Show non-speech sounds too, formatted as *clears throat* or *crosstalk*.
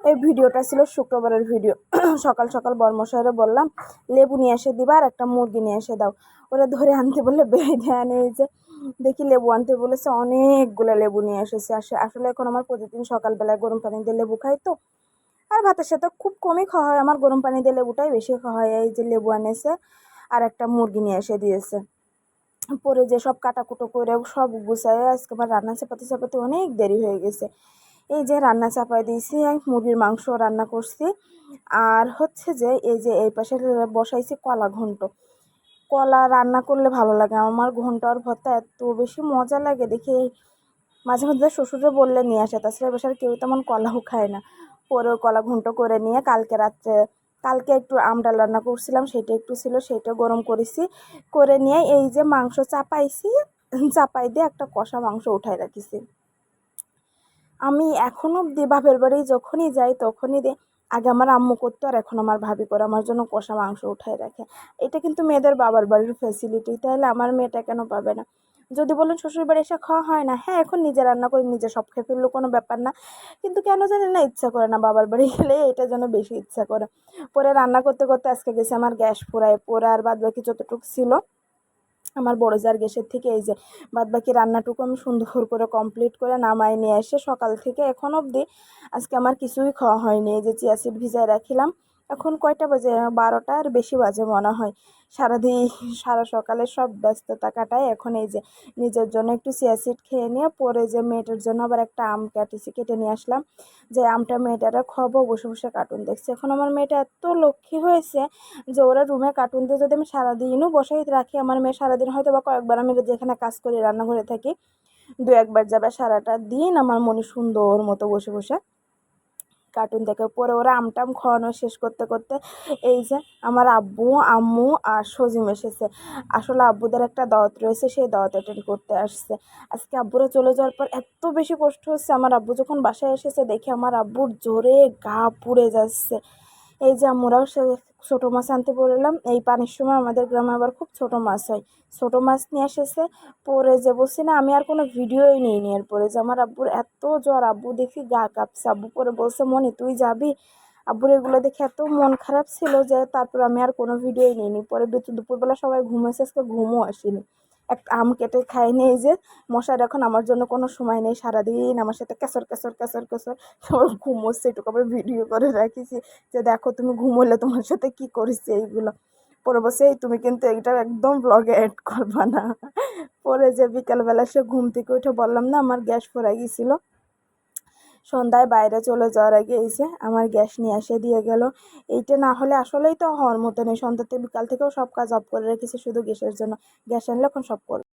এই ভিডিওটা ছিল শুক্রবারের ভিডিও। *clears throat* সকাল সকাল বর্মশাইরে বললাম, লেবু নিয়ে এসে দিবা আর একটা মুরগি নিয়ে এসে দাও। ওরা ধরে আনতে বললে বেঁধে আনে যে, দেখি লেবু আনতে বলেছে, অনেকগুলো লেবু নিয়ে এসেছে। আসে, আসলে এখন আমার প্রতিদিন সকালবেলায় গরম পানি দিয়ে লেবু খাই তো। আর ভাতের সাথে খুব কমই খাওয়া হয়, আমার গরম পানি দিয়ে লেবুটাই বেশি খাওয়া হয়, এই যে লেবু আনেছে আর একটা মুরগি নিয়ে এসে দিয়েছে। পরে যে সব কাটাকুটো করে সব গুছায় আজকে আমার রান্না চাপাতে চাপাতে অনেক দেরি হয়ে গেছে। এই যে রান্না চাপাই দিয়েছি মুরগির মাংস রান্না করছি। আর হচ্ছে যে এই যে এই পাশে বসাইছি কলা ঘন্ট। কলা রান্না করলে ভালো লাগে, আমার ঘন্ট আর ভর্তা এত বেশি মজা লাগে দেখি। মাঝে মধ্যে শ্বশুরে বললে নিয়ে আসে, তাছাড়া এবার কেউ তেমন কলাও খায় না। পরে কলা ঘন্ট করে নিয়ে কালকে রাত্রে, কালকে একটু আমডাল রান্না করছিলাম, সেটা একটু ছিল, সেটা গরম করেছি। করে নিয়ে এই যে মাংস চাপাইছি, চাপাই দিয়ে একটা কষা মাংস উঠাই রাখিছি। আমি এখনও বাপের বাড়ি যখনই যাই তখনই আগে আমার আম্মু করতো আর এখন আমার ভাবি করে আমার জন্য কষা মাংস উঠাই রাখে। এটা কিন্তু মেয়েদের বাবার বাড়ির ফ্যাসিলিটি তাহলে আমার মেয়েটা কেন পাবে না? যদি বলেন শ্বশুর বাড়ি এসে খাওয়া হয় না হ্যাঁ এখন নিজে রান্না করে, নিজে সব খেয়ে ফেলল কোনো ব্যাপার না। কিন্তু কেন জানি না ইচ্ছা করে না বাবার বাড়ি গেলে, এটা যেন বেশি ইচ্ছা করে। পরে রান্না করতে করতে আজকে গেছে আমার গ্যাস পোড়ায় পোড়া আর বাদ বাকি যতটুকু ছিল আমার বড় জার গ্যাসের থেকে এই যে বাদ বাকি রান্নাটুকু আমি সুন্দর করে কমপ্লিট করে নামাই নিয়ে এসে সকাল থেকে এখন অবধি আজকে আমার কিছুই খাওয়া হয়নি। এই যে চিয়া সিড ভিজায় রাখিলাম। এখন কয়টা বাজে? বারোটার বেশি বাজে মনে হয়। সারাদিন, সারা সকালে সব ব্যস্ততা কাটায়। এখন এই যে নিজের জন্য একটু সিয়াসিড খেয়ে নিয়ে, পরে যে মেয়েটার জন্য আবার একটা আম কাটিছি, কেটে নিয়ে আসলাম। যে আমটা মেয়েটারা খাব বসে বসে কার্টুন দেখছে। এখন আমার মেয়েটা এত লক্ষ্মী হয়েছে যে ওরা রুমে কার্টুন দিয়ে যদি আমি সারাদিনও বসেই রাখি, আমার মেয়ে সারাদিন হয়তো বা কয়েকবার আমি যেখানে কাজ করি, রান্নাঘরে থাকি দু একবার যাবে সারাটা দিন আমার মনে সুন্দর মতো বসে বসে। কার্টুন দেখে। পরে ওরা আমটাম খাওয়ানো শেষ করতে করতে এই যে আমার আব্বু, আম্মু আর সজিম এসেছে। আসলে আব্বুদের একটা দাওয়াত রয়েছে, সেই দাওয়াত অ্যাটেন্ড করতে আসছে। আজকে আব্বুরা চলে যাওয়ার পর এত বেশি কষ্ট হচ্ছে। আমার আব্বু যখন বাসায় এসেছে দেখে আমার আব্বুর জোরে গা পুড়ে যাচ্ছে। এই যে আমরাও সে ছোটো মাছ আনতে বললাম, এই পানির সময় আমাদের গ্রামে আবার খুব ছোট মাছ হয়। ছোট মাছ নিয়ে এসেছে, পরে যে বলছি না, আমি আর কোনো ভিডিওই নিই নিইনি এরপরে যে আমার আব্বুর এত জ্বর, আব্বু দেখি গা কাঁপছে। আব্বু পরে বলছে, মনে, তুই যাবি? আব্বুর এগুলো দেখে এত মন খারাপ ছিল যে তারপর আমি আর কোনো ভিডিওই নিইনি। পরে দুপুরবেলা সবাই ঘুমেছে আজকে ঘুমও আসেনি। একটা আম কেটে খাই নিয়ে যে মশার এখন আমার জন্য কোনো সময় নেই, সারাদিন আমার সাথে কেসর কেসর কেসর কেসর তোমার ঘুমোচ্ছে এটুকু আবার ভিডিও করে রাখিছি যে, দেখো তুমি ঘুমোলে তোমার সাথে কি করেছি এইগুলো? পরে বসে তুমি কিন্তু এইটা একদম ব্লগে অ্যাড করবা না। পরে যে বিকালবেলা সে ঘুম থেকে উঠে বললাম, না, আমার গ্যাস ফোরা গিয়েছিল সন্ধ্যায় বাইরে চলে যাওয়ার আগে এসে আমার গ্যাস নিয়ে এসে দিয়ে গেল। এইটা না হলে আসলেই তো হওয়ার মতো নেই। সন্ধ্যাতে বিকাল থেকেও সব কাজ অফ করে রেখেছি শুধু গ্যাসের জন্য। গ্যাস আনলে এখন সব করবে।